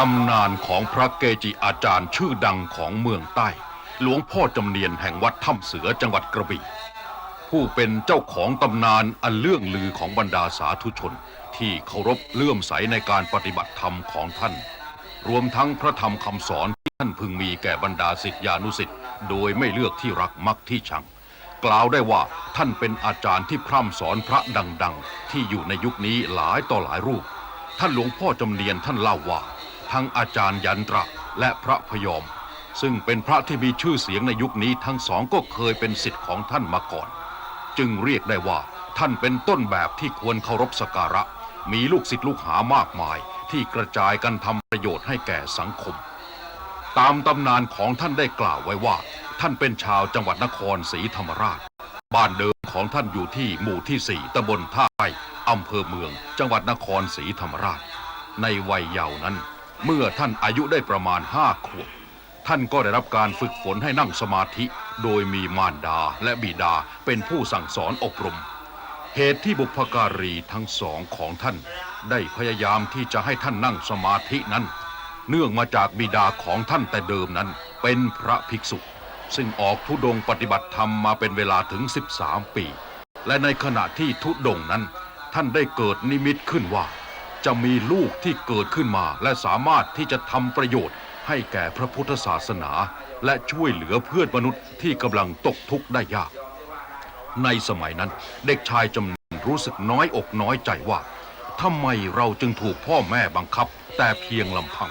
ตำนานของพระเกจิอาจารย์ชื่อดังของเมืองใต้ หลวงพ่อจำเนียนแห่งวัดถ้ำเสือจังหวัดกระบี่ ผู้เป็นเจ้าของตำนานอันเลื่องลือของบรรดาสาธุชน ที่เคารพเลื่อมใสในการปฏิบัติธรรมของท่าน รวมทั้งพระธรรมคำสอนที่ท่านพึงมีแก่บรรดาศิษยานุศิษย์โดยไม่เลือกที่รักมักที่ชัง กล่าวได้ว่าท่านเป็นอาจารย์ที่พร่ำสอนพระดัง ๆ ที่อยู่ในยุคนี้หลายต่อหลายรูป ท่านหลวงพ่อจำเนียนท่านเล่าว่า ทั้งอาจารย์ยันตระและพระพยอม ซึ่งเป็นพระที่มีชื่อเสียงในยุคนี้ทั้งสองก็เคยเป็นสิทธิ์ของท่านมาก่อน จึงเรียกได้ว่าท่านเป็นต้นแบบที่ควรเคารพสกการะ มีลูกศิษย์ลูกหามากมายที่กระจายกันทำประโยชน์ให้แก่สังคม ตามตำนานของท่านได้กล่าวไว้ว่า ท่านเป็นชาวจังหวัดนครศรีธรรมราช บ้านเดิมของท่านอยู่ที่หมู่ที่4ตำบลท่าไร่อำเภอเมือง จังหวัดนครศรีธรรมราช ในวัยเยาว์นั้น เมื่อท่านอายุได้ประมาณห้าขวบ ท่านก็ได้รับการฝึกฝนให้นั่งสมาธิ โดยมีมารดาและบิดาเป็นผู้สั่งสอนอบรม เหตุที่บุพการีทั้งสองของท่าน ได้พยายามที่จะให้ท่านนั่งสมาธินั้น เนื่องมาจากบิดาของท่านแต่เดิมนั้น เป็นพระภิกษุ ซึ่งออกทุดงปฏิบัติธรรมมาเป็นเวลาถึง 13 ปี และในขณะที่ทุดงนั้น ท่านได้เกิดนิมิตขึ้นว่า จะมีลูกที่เกิดขึ้นมาและสามารถที่จะทำประโยชน์ ให้แก่พระพุทธศาสนา และช่วยเหลือเพื่อนมนุษย์ที่กำลังตกทุกข์ได้ยาก ในสมัยนั้นเด็กชายจำนียนรู้สึกน้อยอกน้อยใจว่าทำไมเราจึงถูกพ่อแม่บังคับ แต่เพียงลำพัง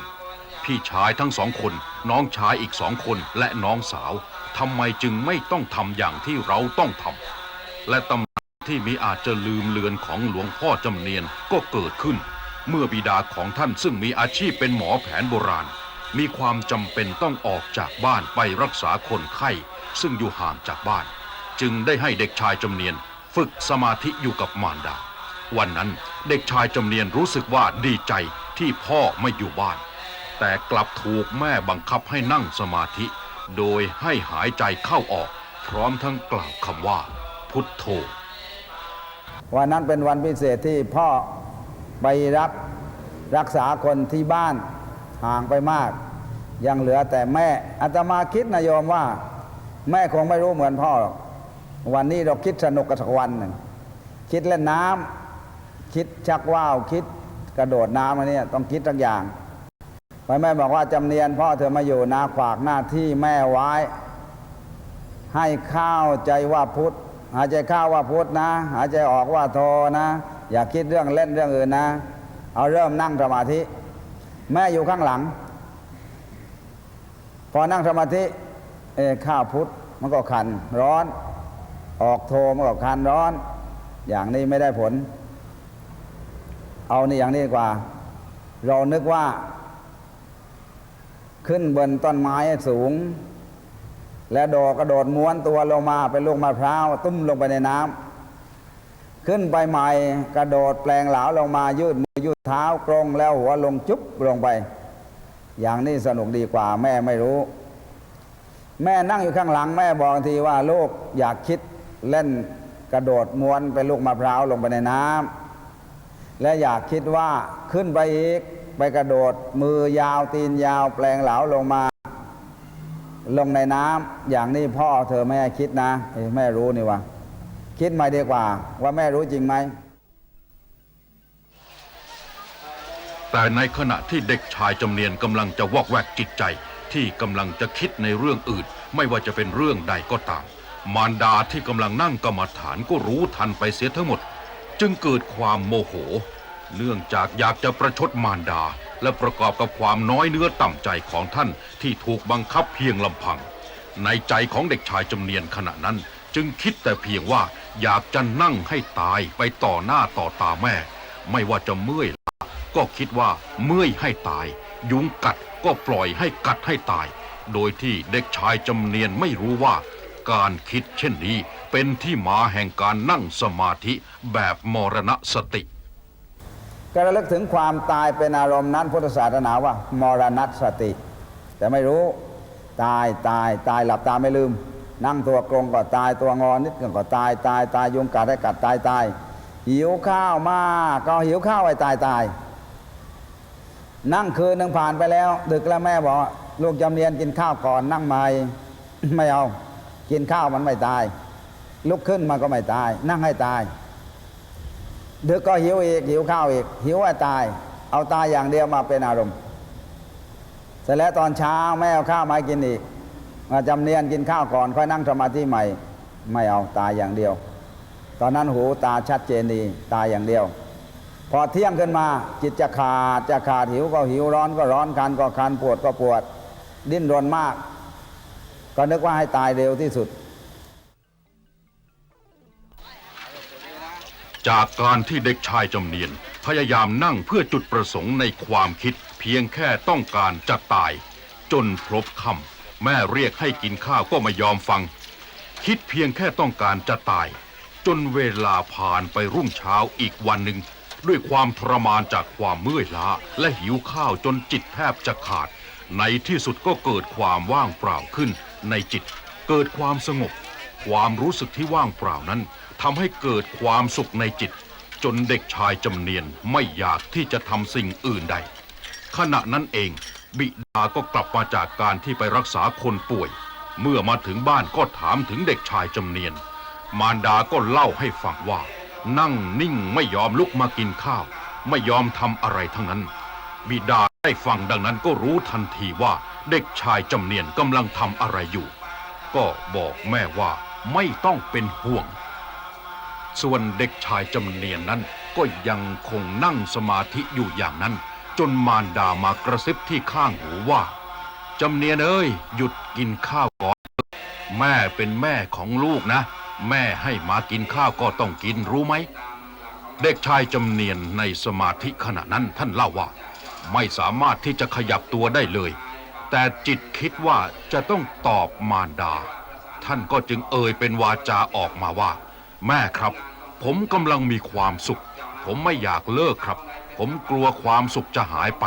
พี่ชายทั้งสองคน น้องชายอีกสองคนและน้องสาวทำไมจึงไม่ต้องทำอย่างที่เราต้องทำและตำนานที่มีอาจจะลืมเลือนของหลวงพ่อจำเนียนก็เกิดขึ้น เมื่อบิดาของท่านซึ่งมีอาชีพเป็นหมอแผนโบราณ มีความจำเป็นต้องออกจากบ้านไปรักษาคนไข้ ซึ่งอยู่ห่างจากบ้าน จึงได้ให้เด็กชายจำเนียนฝึกสมาธิอยู่กับมารดา วันนั้นเด็กชายจำเนียนรู้สึกว่าดีใจที่พ่อไม่อยู่บ้าน แต่กลับถูกแม่บังคับให้นั่งสมาธิ โดยให้หายใจเข้าออก พร้อมทั้งกล่าวคำว่า พุทโธวันนั้นเป็นวันพิเศษที่พ่อ ไปรับรักษาคนที่บ้านห่างไปมาก ยังเหลือแต่แม่อาตมาคิดนะโยมว่า แม่คงไม่รู้เหมือนพ่อหรอกวันนี้เราคิดสนุกกันสักวันหนึ่งคิดเล่นน้ำคิดชักว่าวคิดกระโดดน้ำอันเนี้ยต้องคิดทั้งอย่างพอแม่บอกว่าจำเนียนพ่อเธอมาอยู่นาขวากหน้าที่แม่ไว้ ให้ข้าวใจว่าพุทธหายใจเข้าว่าพุทธนะ หายใจออกว่าโทนะ อย่าคิดเรื่องเล่นเรื่องอื่นนะ เอาเริ่มนั่งสมาธิ แม่อยู่ข้างหลัง พอนั่งสมาธิเอข้าวพุทธมันก็คันร้อน ออกโทมันก็คันร้อน อย่างนี้ไม่ได้ผล เอานี่อย่างนี้ดีกว่า เรานึกว่า ขึ้นบนต้นไม้สูง และโดดกระโดดม้วนตัวลงมาเป็นลูกมะพร้าว ตุ้มลงไปในน้ำ ขึ้นไปใหม่กระโดดแปลงเหลาลงมายืดมือยืดเท้ากรงแล้วหัวลงจุ๊บลงไป อย่างนี้สนุกดีกว่าแม่ไม่รู้ แม่นั่งอยู่ข้างหลังแม่บอกทีว่าลูกอยากคิดเล่นกระโดดม้วนเป็นลูกมะพร้าวลงไปในน้ำและอยากคิดว่าขึ้นไปอีกไปกระโดดมือยาวตีนยาวแปลงเหลาลงมา ลงในน้ำอย่างนี้พ่อเธอแม่คิดนะแม่รู้นี่ว่ะ คิดใหมาดีกว่า ว่าแม่รู้จริงไหม แต่ในขณะที่เด็กชายจำเนียนกำลังจะวอกแวกจิตใจ ที่กำลังจะคิดในเรื่องอื่น ไม่ว่าจะเป็นเรื่องใดก็ตาม มารดาที่กำลังนั่งกรรมฐานก็รู้ทันไปเสียทั้งหมด จึงเกิดความโมโห เนื่องจากอยากจะประชดมารดา และประกอบกับความน้อยเนื้อต่ำใจของท่านที่ถูกบังคับเพียงลำพัง ในใจของเด็กชายจำเนียนขณะนั้นจึงคิดแต่เพียงว่า อยากจะนั่งให้ตายไปต่อหน้าต่อตาแม่ ไม่ว่าจะเมื่อยก็คิดว่าเมื่อยให้ตาย ยุงกัดก็ปล่อยให้กัดให้ตาย โดยที่เด็กชายจำเนียนไม่รู้ว่า การคิดเช่นนี้เป็นที่มาแห่งการนั่งสมาธิแบบมรณสติก็ระลึกถึงความตายเป็นอารมณ์นั้นพุทธศาสนาว่า มรณสติ แต่ไม่รู้ตายตายตายหลับตาไม่ลืม นั่งตัวกรงก็ตายตัวงอนิดก็ตายตายตายยุงกัดให้กัดตายตายหิวข้าวมากก็หิวข้าวไอ้ตายตาย นั่งคืนหนึ่งผ่านไปแล้ว ดึกแล้วแม่บอกลูกจำเนียนกินข้าวก่อนนั่งไม่ไม่เอา กินข้าวมันไม่ตาย ลุกขึ้นมันก็ไม่ตาย นั่งให้ตาย ดึกก็หิวอีกหิวข้าวอีก หิวให้ตาย เอาตายอย่างเดียวมาเป็นอารมณ์เสร็จแล้วตอนเช้าแม่เอาข้าวมาให้กินอีก มาจำเนียนกินข้าวก่อนค่อยนั่งสมาธิใหม่ ไม่เอาตายอย่างเดียว ตอนนั้นหูตาชัดเจนดีตายอย่างเดียว พอเที่ยงขึ้นมาจิตจะขาดจะขาดหิวก็หิวร้อนก็ร้อนคันก็คันปวดก็ปวด ดิ้นรนมาก ก็นึกว่าให้ตายเร็วที่สุด จากการที่เด็กชายจำเนียนพยายามนั่งเพื่อจุดประสงค์ในความคิด เพียงแค่ต้องการจะตาย จนพลบค่ำ แม่เรียกให้กินข้าวก็ไม่ยอมฟัง คิดเพียงแค่ต้องการจะตาย จนเวลาผ่านไปรุ่งเช้าอีกวันหนึ่ง ด้วยความทรมานจากความเมื่อยล้า และหิวข้าวจนจิตแทบจะขาด ในที่สุดก็เกิดความว่างเปล่าขึ้น ในจิต เกิดความสงบ ความรู้สึกที่ว่างเปล่านั้นทำให้เกิดความสุขในจิต จนเด็กชายจำเนียนไม่อยากที่จะทำสิ่งอื่นใดขณะนั้นเอง บิดาก็กลับมาจากการที่ไปรักษาคนป่วย เมื่อมาถึงบ้านก็ถามถึงเด็กชายจำเนียน มารดาก็เล่าให้ฟังว่า นั่งนิ่งไม่ยอมลุกมากินข้าว ไม่ยอมทำอะไรทั้งนั้น บิดาได้ฟังดังนั้นก็รู้ทันทีว่าเด็กชายจำเนียนกำลังทำอะไรอยู่ ก็บอกแม่ว่าไม่ต้องเป็นห่วง ส่วนเด็กชายจำเนียนนั้นก็ยังคงนั่งสมาธิอยู่อย่างนั้น จนมารดามากระซิบที่ข้างหูว่า จำเนียนเอ้ยหยุดกินข้าวก่อน แม่เป็นแม่ของลูกนะ แม่ให้มากินข้าวก็ต้องกินรู้ไหม เด็กชายจำเนียนในสมาธิขณะนั้นท่านเล่าว่า ไม่สามารถที่จะขยับตัวได้เลย แต่จิตคิดว่าจะต้องตอบมารดา ท่านก็จึงเอ่ยเป็นวาจาออกมาว่า แม่ครับ ผมกำลังมีความสุข ผมไม่อยากเลิกครับ ผมกลัวความสุขจะหายไป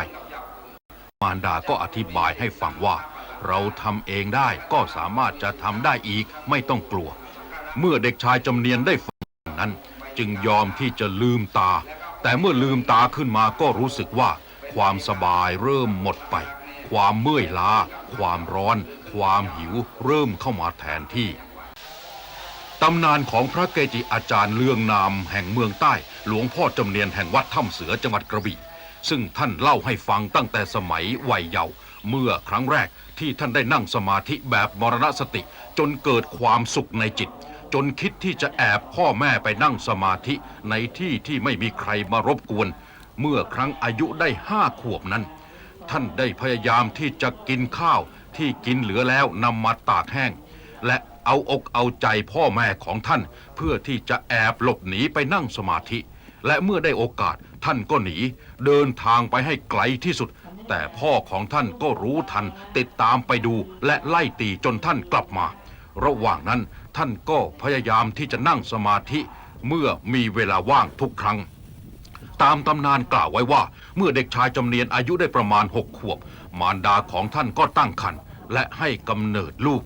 มารดาก็อธิบายให้ฟังว่า เราทำเองได้ก็สามารถจะทำได้อีกไม่ต้องกลัว เมื่อเด็กชายจำเนียนได้ฟังอย่างนั้น จึงยอมที่จะลืมตา แต่เมื่อลืมตาขึ้นมาก็รู้สึกว่า ความสบายเริ่มหมดไป ความเมื่อยล้า ความร้อน ความหิวเริ่มเข้ามาแทนที่ตำนานของพระเกจิอาจารย์เลืองนามแห่งเมืองใต้ หลวงพ่อจำเนียนแห่งวัดถ้ำเสือจังหวัดกระบี่ซึ่งท่านเล่าให้ฟังตั้งแต่สมัยวัยเยาว์เมื่อครั้งแรกที่ท่านได้นั่งสมาธิแบบมรณสติ จนเกิดความสุขในจิต จนคิดที่จะแอบพ่อแม่ไปนั่งสมาธิในที่ที่ไม่มีใครมารบกวน เมื่อครั้งอายุได้ห้าขวบนั้น ท่านได้พยายามที่จะกินข้าวที่กินเหลือแล้วนำมาตากแห้ง และเอาอกเอาใจพ่อแม่ของท่าน เพื่อที่จะแอบหลบหนีไปนั่งสมาธิ และเมื่อได้โอกาสท่านก็หนี เดินทางไปให้ไกลที่สุด แต่พ่อของท่านก็รู้ทัน ติดตามไปดูและไล่ตีจนท่านกลับมา ระหว่างนั้นท่านก็พยายามที่จะนั่งสมาธิเมื่อมีเวลาว่างทุกครั้ง ตามตำนานกล่าวไว้ว่า เมื่อเด็กชายจำเนียนอายุได้ประมาณหกขวบ มารดาของท่านก็ตั้งครรภ์และให้กำเนิดลูก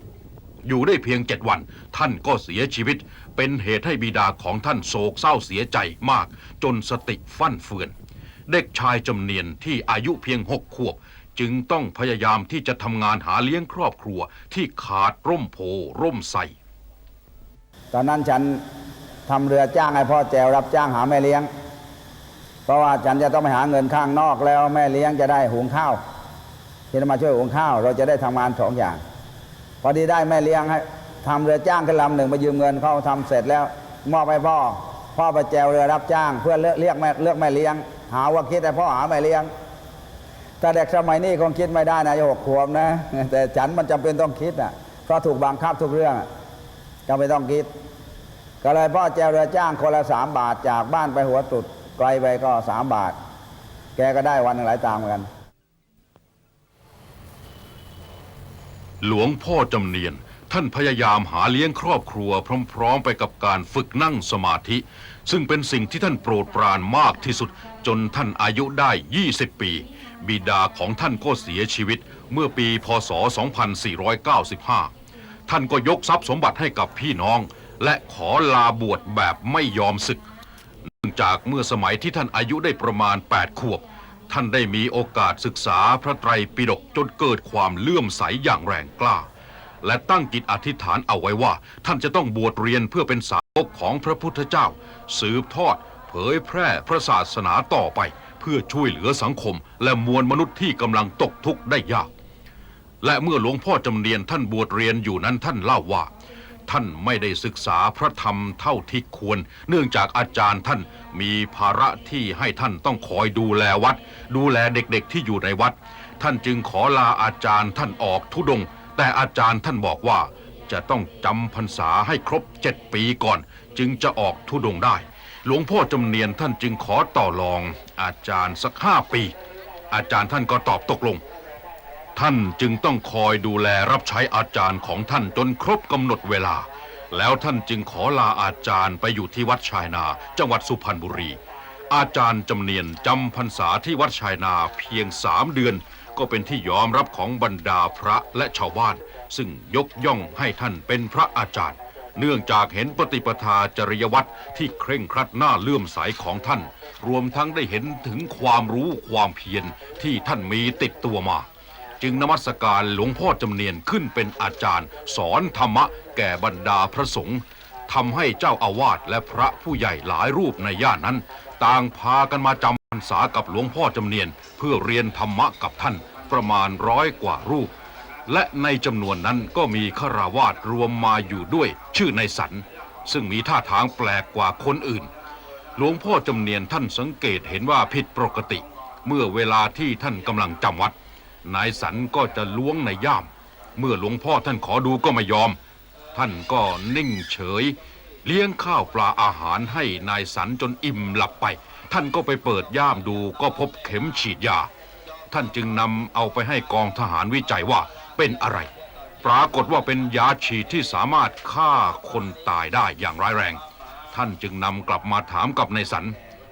อยู่ได้เพียงเจ็ดวัน ท่านก็เสียชีวิต เป็นเหตุให้บิดาของท่านโศกเศร้าเสียใจมาก จนสติฟั่นเฟือน เด็กชายจำเนียนที่อายุเพียงหกขวบ จึงต้องพยายามที่จะทำงานหาเลี้ยงครอบครัวที่ขาดร่มโพร่มใสตอนนั้นฉันทำเรือจ้างให้พ่อแจวรับจ้างหาแม่เลี้ยง เพราะว่าฉันจะต้องไปหาเงินข้างนอกแล้วแม่เลี้ยงจะได้หุงข้าวที่จะมาช่วยหุงข้าว เราจะได้ทำงานสองอย่าง พอดีได้แม่เลี้ยงให้ทำเรือจ้างขึ้นลำหนึ่งมายืมเงินเขาทำเสร็จแล้วมอบให้พ่อ พ่อไปแจวเรือรับจ้าง เพื่อเลือกเรียกแม่เลือกแม่เลี้ยง หาว่าคิดแต่พ่อหาแม่เลี้ยง แต่เด็กสมัยนี้คงคิดไม่ได้นะอายุหกขวบนะ แต่ฉันมันจำเป็นต้องคิดอะเพราะถูกบังคับทุกเรื่องจำเป็นต้องคิด ก็เลยพ่อแจวเรือจ้างคนละสามบาทจากบ้านไปหัวตุดไกลไปก็สามบาท แกก็ได้วันหนึ่งหลายตังค์เหมือนกัน หลวงพ่อจำเนียน ท่านพยายามหาเลี้ยงครอบครัวพร้อมๆ ไปกับการฝึกนั่งสมาธิ ซึ่งเป็นสิ่งที่ท่านโปรดปรานมากที่สุด จนท่านอายุได้ 20 ปี บิดาของท่านก็เสียชีวิตเมื่อปีพศ 2495 ท่านก็ยกทรัพย์สมบัติให้กับพี่น้อง และขอลาบวชแบบไม่ยอมศึก เนื่องจากเมื่อสมัยที่ท่านอายุได้ประมาณ 8 ขวบ ท่านได้มีโอกาสศึกษาพระไตรปิฎกจนเกิดความเลื่อมใสอย่างแรงกล้า และตั้งจิตอธิษฐานเอาไว้ว่า ท่านจะต้องบวชเรียนเพื่อเป็นสาวกของพระพุทธเจ้า สืบทอด เผยแพร่พระศาสนาต่อไป เพื่อช่วยเหลือสังคม และมวลมนุษย์ที่กำลังตกทุกข์ได้ยาก และเมื่อหลวงพ่อจำเนียนท่านบวชเรียนอยู่นั้นท่านเล่าว่า ท่านไม่ได้ศึกษาพระธรรมเท่าที่ควร เนื่องจากอาจารย์ท่านมีภาระที่ให้ท่านต้องคอยดูแลวัด ดูแลเด็กๆที่อยู่ในวัด ท่านจึงขอลาอาจารย์ท่านออกทุดง แต่อาจารย์ท่านบอกว่า จะต้องจำพรรษาให้ครบเจ็ดปีก่อน จึงจะออกทุดงได้ หลวงพ่อจำเนียนท่านจึงขอต่อรอง อาจารย์สักห้าปี อาจารย์ท่านก็ตอบตกลง ท่านจึงต้องคอยดูแลรับใช้อาจารย์ของท่านจนครบกำหนดเวลา แล้วท่านจึงขอลาอาจารย์ไปอยู่ที่วัดชายนา จังหวัดสุพรรณบุรี อาจารย์จำเนียนจำพรรษาที่วัดชายนาเพียงสามเดือน ก็เป็นที่ยอมรับของบรรดาพระและชาวบ้าน ซึ่งยกย่องให้ท่านเป็นพระอาจารย์ เนื่องจากเห็นปฏิปทาจริยวัตรที่เคร่งครัดน่าเลื่อมใสของท่าน รวมทั้งได้เห็นถึงความรู้ความเพียรที่ท่านมีติดตัวมา จึงนมัสการหลวงพ่อจำเนียนขึ้นเป็นอาจารย์ สอนธรรมะแก่บรรดาพระสงฆ์ทำให้เจ้าอาวาสและพระผู้ใหญ่หลายรูปในย่านนั้น ต่างพากันมาจำพรรษากับหลวงพ่อจำเนียน เพื่อเรียนธรรมะกับท่านประมาณร้อยกว่ารูป และในจำนวนนั้นก็มีฆราวาสรวมมาอยู่ด้วย ชื่อในสัน ซึ่งมีท่าทางแปลกกว่าคนอื่น หลวงพ่อจำเนียนท่านสังเกตเห็นว่าผิดปกติ เมื่อเวลาที่ท่านกำลังจำวัด นายสันก็จะล้วงในย่าม เมื่อหลวงพ่อท่านขอดูก็ไม่ยอม ท่านก็นิ่งเฉย เลี้ยงข้าวปลาอาหารให้นายสันจนอิ่มหลับไป ท่านก็ไปเปิดย่ามดูก็พบเข็มฉีดยา ท่านจึงนำเอาไปให้กองทหารวิจัยว่าเป็นอะไร ปรากฏว่าเป็นยาฉีดที่สามารถฆ่าคนตายได้อย่างร้ายแรง ท่านจึงนำกลับมาถามกับนายสัน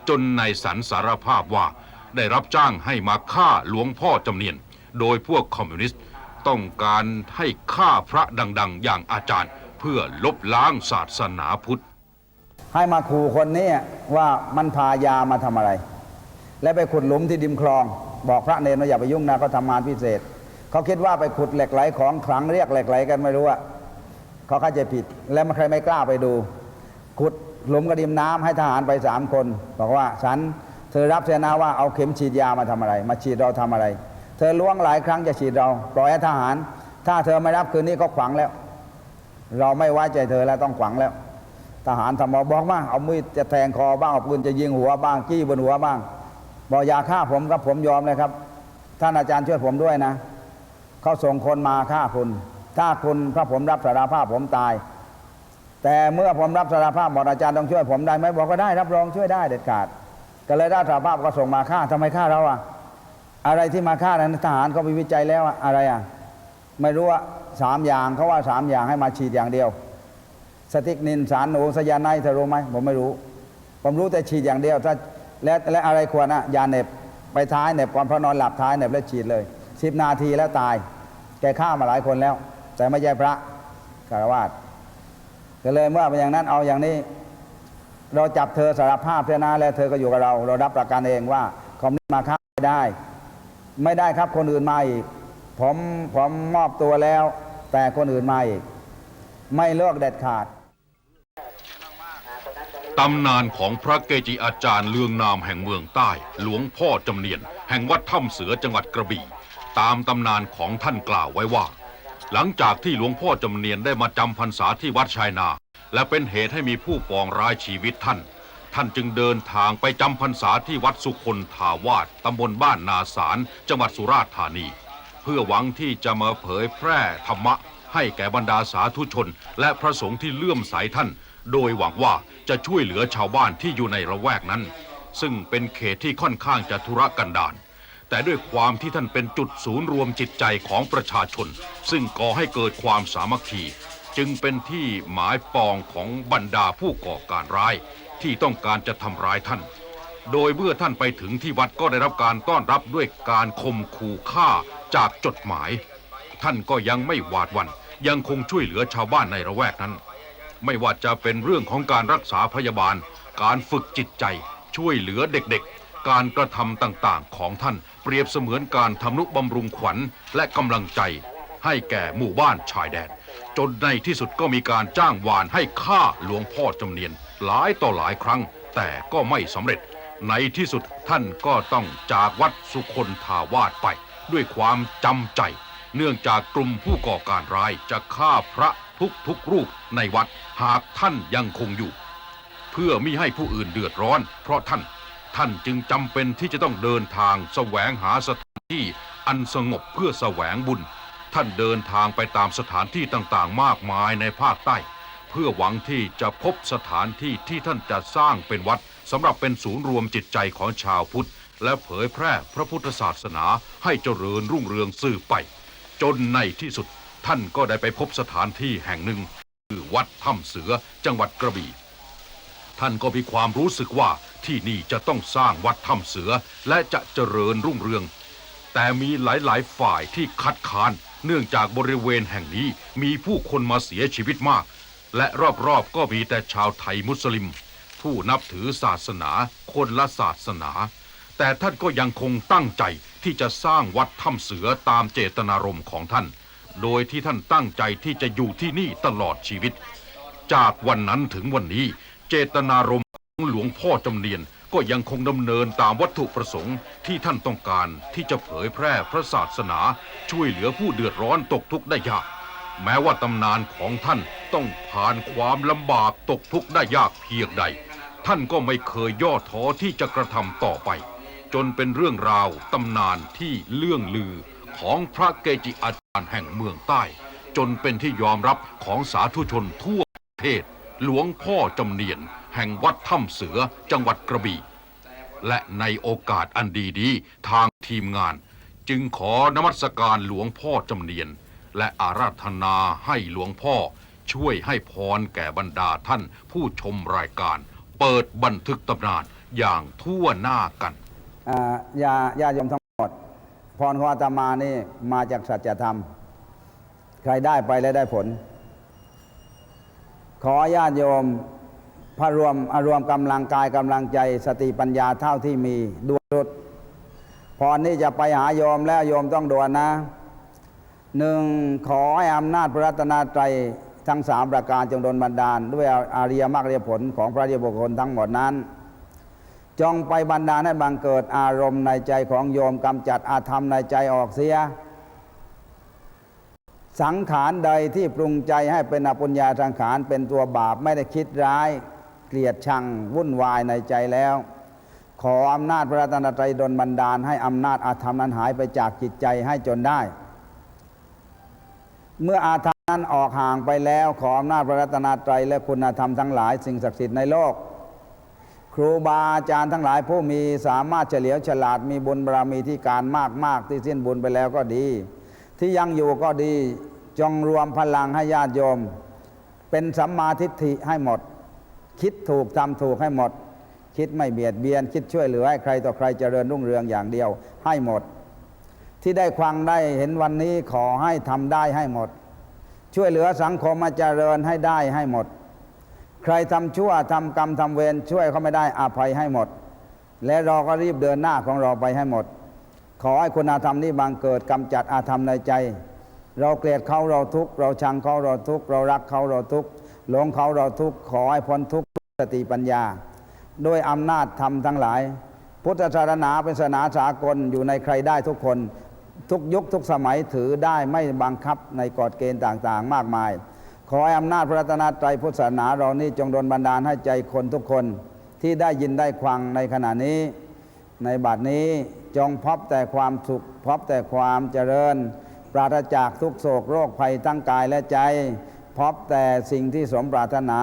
จนนายสันสารภาพว่าได้รับจ้างให้มาฆ่าหลวงพ่อจำเนียน โดยพวกคอมมิวนิสต์ต้องการให้ฆ่าพระดัง ๆ อย่างอาจารย์ เพื่อลบล้างศาสนาพุทธ ให้มาขู่คนนี้ว่ามันพายามาทำอะไร และไปขุดหลุมที่ดิมคลอง บอกพระเนรว่าอย่าไปยุ่งนะเขาทำงานพิเศษ เขาคิดว่าไปขุดเหล็กไหลของขลังเรียกเหล็กไหลกันไม่รู้อะเขาเข้าใจผิด และมันใครไม่กล้าไปดู ขุดหลุมกระดิมน้ำให้ทหารไปสามคน บอกว่าฉันเธอรับเสนาว่าเอาเข็มฉีดยามาทำอะไร มาฉีดเราทำอะไร เธอล้วงหลายครั้งจะฉีดเรา ปล่อยให้ทหาร ถ้าเธอไม่รับคืนนี้ก็ขวางแล้ว เราไม่ไว้ใจเธอแล้วต้องขวางแล้ว ทหารทำมาบอกมาเอามีดจะแทงคอบ้างเอาปืนจะยิงหัวบ้างจี้บนหัวบ้างบอกอย่าฆ่าผมครับผมยอมเลยครับ ท่านอาจารย์ช่วยผมด้วยนะเขาส่งคนมาฆ่าคุณ ถ้าคุณถ้าผมรับสารภาพผมตาย แต่เมื่อผมรับสารภาพบอกอาจารย์ต้องช่วยผมได้ไหมบอกก็ได้รับรองช่วยได้เด็ดขาด ก็เลยรับสารภาพก็ส่งมาฆ่าทำไมฆ่าเราอะ อะไรที่มาฆ่านั้นทหารเขาไปวิจัยแล้วอะอะไรอะไม่รู้ว่าสามอย่างเขาว่าสามอย่างให้มาฉีดอย่างเดียว สติกนินสารหนูสยาไนเธอรู้ไหมผมไม่รู้ ผมรู้แต่ฉีดอย่างเดียวถ้าและและอะไรควรอะยาเหน็บไปท้ายเหน็บก่อนพอนอนหลับท้ายเหน็บแล้วฉีดเลยสิบนาทีแล้วตาย แกฆ่ามาหลายคนแล้ว แต่ไม่ใช่พระคารวาสก็เลยเมื่อเป็นอย่างนั้นเอาอย่างนี้ เราจับเธอสารภาพเถอะนะแล้วเธอก็อยู่กับเรา เรารับประกันเองว่าคอมมิวนิสต์มาฆ่าไม่ได้ ไม่ได้ครับคนอื่นมาอีก ผมผมมอบตัวแล้ว แต่คนอื่นมาอีก ไม่เลิกเด็ดขาดตำนานของพระเกจิอาจารย์เลืองนามแห่งเมืองใต้ หลวงพ่อจำเนียน แห่งวัดถ้ำเสือจังหวัดกระบี่ ตามตำนานของท่านกล่าวไว้ว่า หลังจากที่หลวงพ่อจำเนียนได้มาจำพรรษาที่วัดชายนา และเป็นเหตุให้มีผู้ปองร้ายชีวิตท่าน ท่านจึงเดินทางไปจำพรรษาที่วัดสุคนทาวาสตำบลบ้านนาสารจังหวัดสุราษฎร์ธานี เพื่อหวังที่จะมาเผยแพร่ธรรมะ ให้แก่บรรดาสาธุชน และพระสงฆ์ที่เลื่อมใสท่าน โดยหวังว่าจะช่วยเหลือชาวบ้านที่อยู่ในระแวกนั้น ซึ่งเป็นเขตที่ค่อนข้างจะธุรกันดารแต่ด้วยความที่ท่านเป็นจุดศูนย์รวมจิตใจของประชาชน ซึ่งก่อให้เกิดความสามัคคี จึงเป็นที่หมายปองของบรรดาผู้ก่อการร้าย ที่ต้องการจะทำร้ายท่าน โดยเมื่อท่านไปถึงที่วัดก็ได้รับการต้อนรับด้วยการข่มขู่ฆ่าจากจดหมาย ท่านก็ยังไม่หวาดวันยังคงช่วยเหลือชาวบ้านในระแวกนั้น ไม่ว่าจะเป็นเรื่องของการรักษาพยาบาล การฝึกจิตใจ ช่วยเหลือเด็กๆ การกระทำต่างๆ ของท่านเปรียบเสมือนการทำนุบำรุงขวัญและกำลังใจ ให้แก่หมู่บ้านชายแดน จนในที่สุดก็มีการจ้างวานให้ฆ่าหลวงพ่อจำเนียน หลายต่อหลายครั้ง แต่ก็ไม่สำเร็จ ในที่สุดท่านก็ต้องจากวัดสุคนทาวาสไป ด้วยความจำใจ เนื่องจากกลุ่มผู้ก่อการร้ายจะฆ่าพระทุกทุกรูปในวัดหากท่านยังคงอยู่ เพื่อมิให้ผู้อื่นเดือดร้อน เพราะท่านท่านจึงจำเป็นที่จะต้องเดินทางแสวงหาสถานที่อันสงบเพื่อแสวงบุญ ท่านเดินทางไปตามสถานที่ต่างๆ มากมายในภาคใต้ เพื่อหวังที่จะพบสถานที่ที่ท่านจะสร้างเป็นวัดสำหรับเป็นศูนย์รวมจิตใจของชาวพุทธ และเผยแพร่พระพุทธศาสนาให้เจริญรุ่งเรืองสืบไป จนในที่สุดท่านก็ได้ไปพบสถานที่แห่งหนึ่ง คือวัดถ้ำเสือจังหวัดกระบี่ท่านก็มีความรู้สึกว่าที่นี่จะต้องสร้างวัดถ้ำเสือและจะเจริญรุ่งเรือง แต่มีหลายๆ ฝ่ายที่คัดค้าน เนื่องจากบริเวณแห่งนี้มีผู้คนมาเสียชีวิตมาก และรอบๆก็มีแต่ชาวไทยมุสลิม ผู้นับถือศาสนาคนละศาสนา แต่ท่านก็ยังคงตั้งใจที่จะสร้างวัดถ้ำเสือตามเจตนารมณ์ของท่าน โดยที่ท่านตั้งใจที่จะอยู่ที่นี่ตลอดชีวิต จากวันนั้นถึงวันนี้ เจตนารมณ์ของหลวงพ่อจำเนียนก็ยังคงดำเนินตามวัตถุประสงค์ที่ท่านต้องการที่จะเผยแพร่พระศาสนา ช่วยเหลือผู้เดือดร้อนตกทุกข์ได้ยาก แม้ว่าตำนานของท่านต้องผ่านความลำบากตกทุกข์ได้ยากเพียงใด ท่านก็ไม่เคยย่อท้อที่จะกระทำต่อไป จนเป็นเรื่องราวตำนานที่เลื่องลือของพระเกจิอาจารย์แห่งเมืองใต้ จนเป็นที่ยอมรับของสาธุชนทั่วประเทศ หลวงพ่อจำเนียน แห่งวัดถ้ำเสือจังหวัดกระบี่ และในโอกาสอันดีนี้ทางทีมงาน จึงขอนมัสการหลวงพ่อจำเนียน และอาราธนาให้หลวงพ่อ ช่วยให้พรแก่บรรดาท่านผู้ชมรายการ เปิดบันทึกตำนานอย่างทั่วหน้ากันอ่าญาญาโยมทั้งหมด พรของอาตมานี่มาจากสัจธรรม ใครได้ไปและได้ผล ขอญาติโยมพระรวมอารวมกำลังกายกำลังใจสติปัญญาเท่าที่มีดวงรุดพรนี้จะไปหาโยมแล้วโยมต้องด่วนนะ หนึ่งขอให้อำนาจพระรัตนตรัยทั้งสามประการจงดลบันดาล ด้วยอาริยมรรคอริยผลของพระเดียบุคคลทั้งหมดนั้น จงไปบันดาลให้บังเกิดอารมณ์ในใจของโยมกำจัดอาธรรมในใจออกเสีย สังขารใดที่ปรุงใจให้เป็นอปุญญาสังขารเป็นตัวบาปไม่ได้คิดร้าย เกลียดชังวุ่นวายในใจแล้ว ขออำนาจพระรัตนตรัยดลบันดาล ให้อำนาจอาธรรมนั้นหายไปจากจิตใจให้จนได้ เมื่ออาธรรมนั้นออกห่างไปแล้ว ขออำนาจพระรัตนตรัยและคุณธรรมทั้งหลายสิ่งศักดิ์สิทธิ์ในโลก ครูบาอาจารย์ทั้งหลายผู้มีสามารถเฉลียวฉลาดมีบุญบารมีที่การมากมากที่สิ้นบุญไปแล้วก็ดี ที่ยังอยู่ก็ดีจงรวมพลังให้ญาติโยม เป็นสัมมาทิฏฐิให้หมด คิดถูกทำถูกให้หมด คิดไม่เบียดเบียน คิดช่วยเหลือให้ใครต่อใครเจริญรุ่งเรืองอย่างเดียวให้หมด ที่ได้ควังได้เห็นวันนี้ขอให้ทำได้ให้หมด ช่วยเหลือสังคมมาเจริญให้ได้ให้หมด ใครทำชั่วทำกรรมทำเวรช่วยเขาไม่ได้อภัยให้หมด และเราก็รีบเดินหน้าของเราไปให้หมด ขอให้คุณธรรมนี้บังเกิดกำจัดอาธรรมในใจ เราเกลียดเขาเราทุกข์เราชังเขาเราทุกข์เรารักเขาเราทุกข์หลงเขาเราทุกข์ขอให้พ้นทุกข์สติปัญญา ด้วยอำนาจธรรมทั้งหลาย พุทธศาสนาเป็นศาสนาสากลอยู่ในใครได้ทุกคน ทุกยุคทุกสมัยถือได้ไม่บังคับในกฎเกณฑ์ต่างๆ มากมาย ขอให้อำนาจพระรัตนตรัยพุทธศาสนาเรานี้จงดลบันดาลให้ใจคนทุกคนที่ได้ยินได้ควังในขณะนี้ ในบัดนี้จงพบแต่ความสุขพบแต่ความเจริญ ปราศจากทุกโศกโรคภัยทั้งกายและใจ พบแต่สิ่งที่สมปรารถนา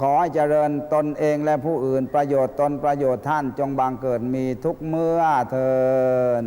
ขอให้เจริญตนเองและผู้อื่นประโยชน์ตนประโยชน์ท่านจงบังเกิดมีทุกเมื่อเทิน